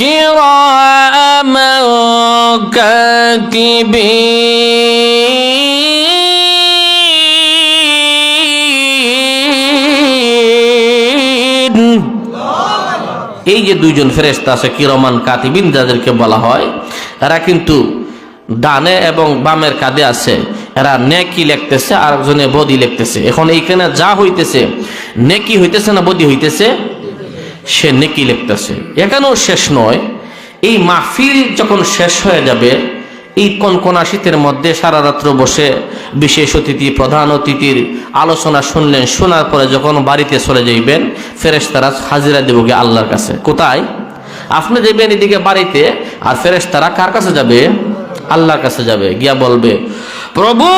كراما كاتبين এই যে দুইজন ফেরেস্তা আছে কিরমান কাতিবিন যাদেরকে বলা হয় এরা কিন্তু ডানে এবং বামের কাঁধে আছে এরা নেকি লিখতেছে আর একজনে বদি লিখতেছে এখন এইখানে যা হইতেছে নেকি হইতেছে না বদি হইতেছে সে নেকি লিখতেছে এখানেও শেষ নয়। এই মাহফিল যখন শেষ হয়ে যাবে, এই কনকনা শীতের মধ্যে সারা রাত্র বসে বিশেষ অতিথি, প্রধান অতিথির আলোচনা শুনলেন। শোনার পরে যখন বাড়িতে চলে যাইবেন, ফেরেশতারা হাজিরা দেবগে আল্লাহর কাছে। কোথায়? আপনি যাবেন এদিকে বাড়িতে, আর ফেরেশতারা কার কাছে যাবে? আল্লাহর কাছে যাবে। গিয়া বলবে, প্রভু,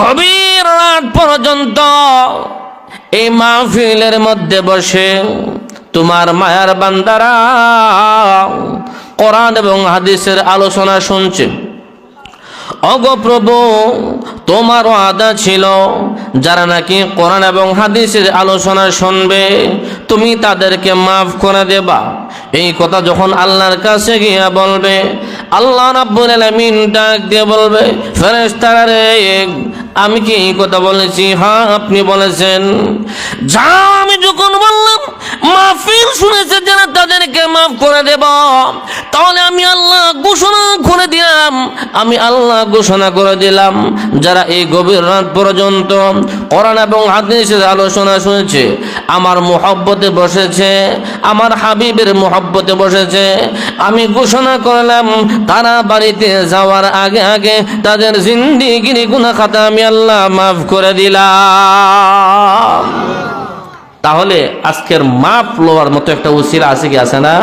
গভীর রাত পর্যন্ত এই মাহফিলের মধ্যে বসে তোমার মায়ার বান্দারা কোরআন এবং হাদিসের আলোচনা শুনছে। অগপ্রভু তোমারও আদা ছিল যারা নাকি কোরআন এবং হাদিসের আলোচনা শুনবে, তুমি তাদেরকে মাফ করে দেবা। এই কথা যখন আল্লাহর কাছে গিয়া বলবে, আল্লাহ রাব্বুল আলামিন ডাক দিয়ে বলবে, ফেরেশতারা রে, আমি কি এই কথা বলেছি? হ্যাঁ আপনি বলেছেন। যা আমি যখন বললাম মাহফিল শুনেছে যারা তাদেরকে মাফ করে দেব। তাহলে আমি আল্লাহ ঘোষণা করে দিলাম। আমি আল্লাহ ঘোষণা করে দিলাম। যারা এই গভীর রাত পর্যন্ত কোরআন এবং হাদিসের আলোচনা শুনেছে, আমার মোহব্বতে বসেছে, আমার হাবিবের মোহব্বতে বসেছে, আমি ঘোষণা করলাম, তারা বাড়িতে যাওয়ার আগে আগে তাদের জিন্দিগির গুনা খাতা আমি আল্লাহ মাফ করে দিলাম। তাহলে আজকের মাপ লওয়ার মতো একটা উচিরা আছে কি? আছে না?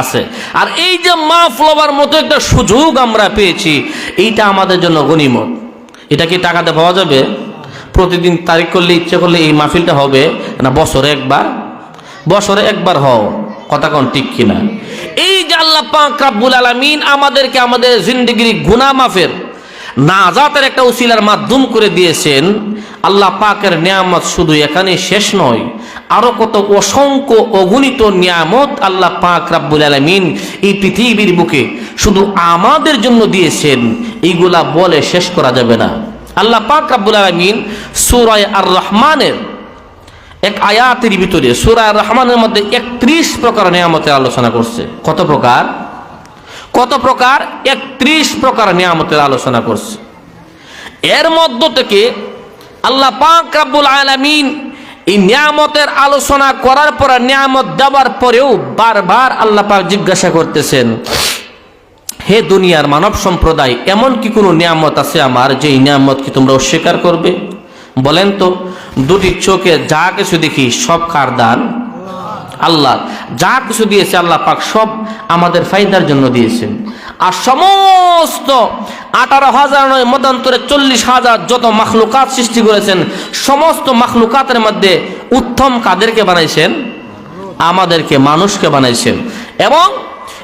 আছে। আর এই যে মাফ লবার মতো একটা সুযোগ আমরা পেয়েছি, এইটা আমাদের জন্য গনিমত এটা কি টাকাতে পাওয়া যাবে? প্রতিদিন তারিখ করলে, ইচ্ছে করলে এই মাহফিলটা হবে। না, বছরে একবার? বছরে একবার হও। কথা কোন ঠিক কিনা? এই যে আল্লাহ পাক রাব্বুল আলামিন আমাদেরকে আমাদের জিন্দগির গুনাহ মাফের নাজাতের একটা উসিলার মাধ্যম করে দিয়েছেন, আল্লাহ পাকের নিয়ামত শুধু এখানে শেষ নয়, আরও কত অসংখ্য অগণিত নিয়ামত আল্লাহ পাক রাব্বুল আলামিন এই পৃথিবীর বুকে শুধু আমাদের জন্য দিয়েছেন এইগুলা বলে শেষ করা যাবে না। আল্লাহ পাক রাব্বুল আলামিন সূরা আর রহমানের এক আয়াতের ভিতরে সূরা আর রহমানের মধ্যে একত্রিশ প্রকার নিয়ামতের আলোচনা করছে। কত প্রকার? কত প্রকার? একত্রিশ প্রকার নিয়ামতের আলোচনা করছে। এর মধ্য থেকে আল্লাহ পাক রাব্বুল আলামিন এই নিয়ামতের আলোচনা করার পর নিয়ামত দেওয়ার পরেও বারবার আল্লাহ পাক জিজ্ঞাসা করতেছেন, হে দুনিয়ার মানব সম্প্রদায়, এমন কি কোনো নিয়ামত আছে আমার যে নিয়ামত কি তোমরা অস্বীকার করবে? বলেন তো, দুটি চোখে যা কিছু দেখি সব কার দান? আল্লাহ। যা কিছু দিয়েছে আল্লাহ পাক সব আমাদের ফায়দার জন্য দিয়েছেন। আর সমস্ত আঠারো হাজার নয়, মতান্তরে চল্লিশ হাজার যত মাখলুকাত সৃষ্টি করেছেন, সমস্ত মাখলুকাতের মধ্যে উত্তম কাদেরকে বানাইছেন? আমাদেরকে, মানুষকে বানাইছেন। এবং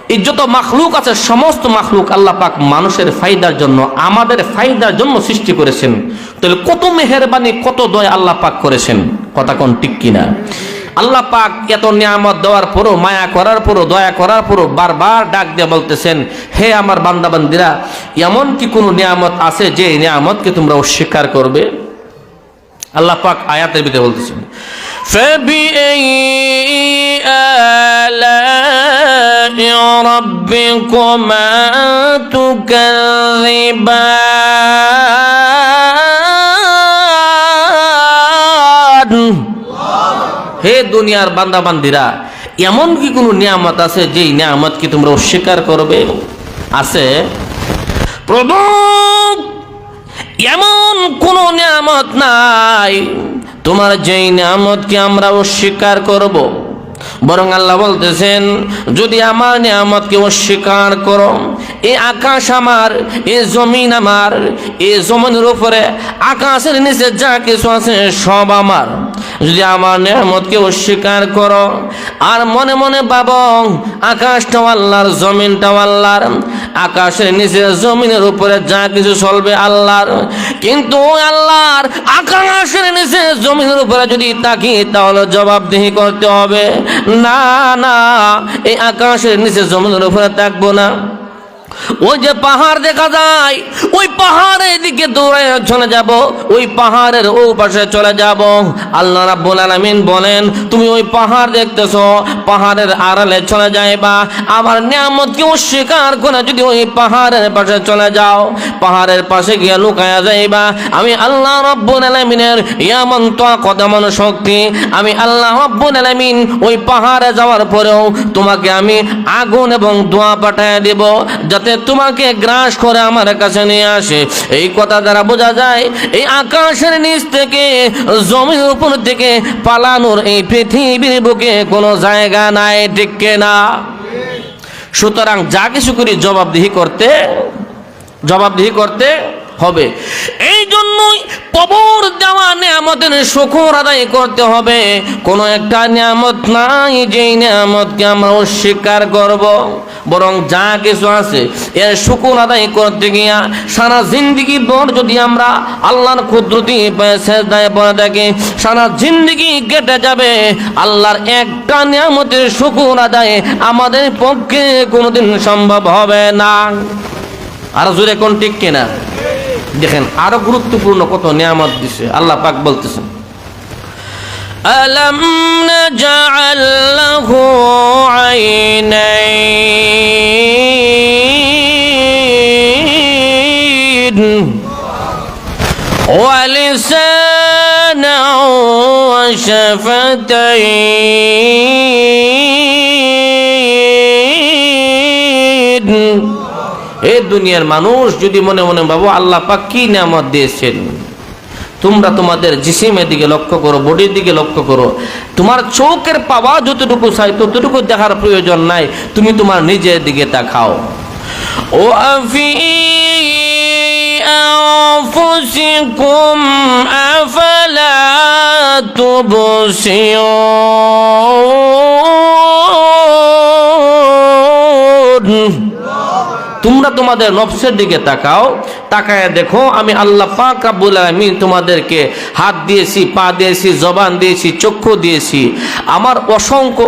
এই যত মাখলুক আছে, সমস্ত মাখলুক আল্লাহ পাক মানুষের ফায়দার জন্য, আমাদের ফায়দার জন্য সৃষ্টি করেছেন। তাহলে কত মেহরবানি, কত দয় আল্লাহ পাক করেছেন? কথা কোন ঠিক কিনা? আল্লাহ পাক এত নিয়ামত দেওয়ার পরও মায়া করার পরও দয়া করার পরও বারবার ডাক দিয়ে বলতেছেন হে আমার বান্দাবান্দিরা এমন কি কোনো নিয়ামত আছে যে নিয়ামতকে তোমরা অস্বীকার করবে আল্লাহ পাক আয়াতের ভিতরে বলতেছেন فبأي آلاء ربكما تكذبان হে দুনিয়ার বান্দাবান্দিরা, এমন কি কোনো নিয়ামত আছে যেই নিয়ামত কি তোমরা অস্বীকার করবে? আছে। প্রভু, এমন কোন নিয়ামত নাই। তোমার যেই নিয়ামতকে আমরা অস্বীকার করব বরং আল্লাহ বলতেছেন, যদি আমার নিয়ামতকে অস্বীকার করো এই আকাশ আমার, এ জমিন আমার, এ জমিনের উপরে আকাশের নিচে যা কিছু আছে সব আমার। যদি আমার নিয়ামতকে অস্বীকার করো, আর মনে মনে ভাবো, আকাশটাও আল্লাহর, জমিনটাও আল্লাহর, আকাশের নিচে জমিনের উপরে যা কিছু চলবে আল্লাহর। কিন্তু আল্লাহর, আকাশের নিচে জমিনের উপরে যদি তাকি তাহলে জবাবদিহি করতে হবে। না না এই আকাশের নিচে জমিনের উপরে থাকব না। ওই যে পাহাড় দেখা যায়, ওই পাহাড়ের দিকে দৌড়ে চলে যাব, ওই পাহাড়ের ও পাশে চলে যাব। আল্লাহ রাব্বুল আলামিন বলেন, তুমি ওই পাহাড় দেখতেছো, পাহাড়ের আড়ালে চলে যাইবা। আমার নিয়ামতকে অস্বীকার করে যদি ওই পাহাড়ের পাশে চলে যাও, পাহাড়ের পাশে গিয়ে লুকায়া যাইবা। আমি আল্লাহ রাব্বুল আলামিনের ইয়ামন কদমন শক্তি। আমি আল্লাহ রাব্বুল আলামিন ওই পাহাড়ে যাওয়ার পরেও তোমাকে আমি আগুন এবং দোয়া পাঠায় দেব, যাতে তোমাকে গ্রাস করে আমার কাছে নিয়ে আসে। এই কথা দ্বারা বোঝা যায়, এই আকাশের নিচ থেকে, জমির উপর থেকে পালানোর এই পৃথিবীর বুকে কোনো জায়গা নাই, ঠিক না সুতরাং যা কিছু করি জবাবদিহি করতে জবাবদিহি করতে হবে। এই জন্যই কবর দেওয়া নিয়ামতের শুকর আদায় করতে হবে। কোনো একটা নিয়ামত নাই, যেই নিয়ামতকে আমরা অস্বীকার করব। বরং যা কিছু আছে, এর শুকুর আদায় করতে গিয়া সারা জিন্দিগি ভর যদি আমরা আল্লাহর কুদরতি দায় পড়ে থাকি, সারা জিন্দিগি কেটে যাবে। আল্লাহর একটা নিয়ামতের শুকুর আদায় আমাদের পক্ষে কোনোদিন সম্ভব হবে না। আর জোরে কোন ঠিক কিনা? দেখেন আরো গুরুত্বপূর্ণ কত নিয়ামত দিছে আল্লাহ পাক বলতেছেন ألم نجعل له عينين ولسانا وشفتين এই দুনিয়ার মানুষ যদি মনে মনে ভাবো আল্লাহ পাক কি নিয়ামত দিয়েছেন তোমরা তোমাদের জিসিমের দিকে লক্ষ্য করো বডির দিকে লক্ষ্য করো তোমার চোখের পাওয়া যতটুকু চাই ততটুকু দেখার প্রয়োজন নাই তুমি তোমার নিজের দিকে তাকাও ও আফি أنفسكم أفلا تبصرون তোমরা তোমাদের নফসের দিকে তাকাও, তাকায় দেখো, আমি আল্লাহ পাক রাব্বুল আলামিন তোমাদেরকে হাত দিয়েছি, পা দিয়েছি, জবান দিয়েছি, চক্ষু দিয়েছি। আমার অসংখ্য